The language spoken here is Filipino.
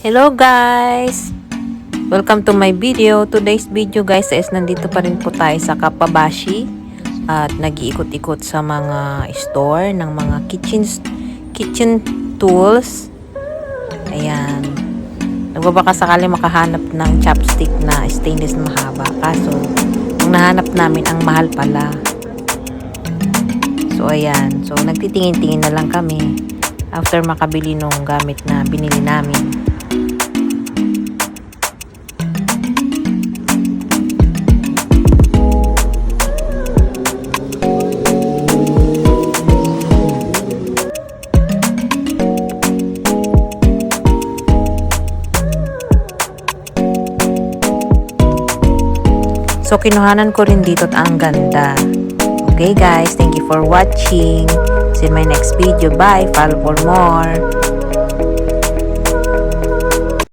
Hello guys! Welcome to my video. Today's video guys is nandito pa rin po tayo sa Kapabashi at nag-iikot-ikot sa mga store ng mga kitchen kitchen tools. Ayan. Nagbabaka sakali makahanap ng chopstick na stainless na mahaba. Kaso, ang nahanap namin ang mahal pala. So, ayan. So, nagtitingin-tingin na lang kami after makabili nung gamit na binili namin. So, kinuhanan ko rin dito at ang ganda. Okay guys, thank you for watching. See in my next video. Bye. Follow for more.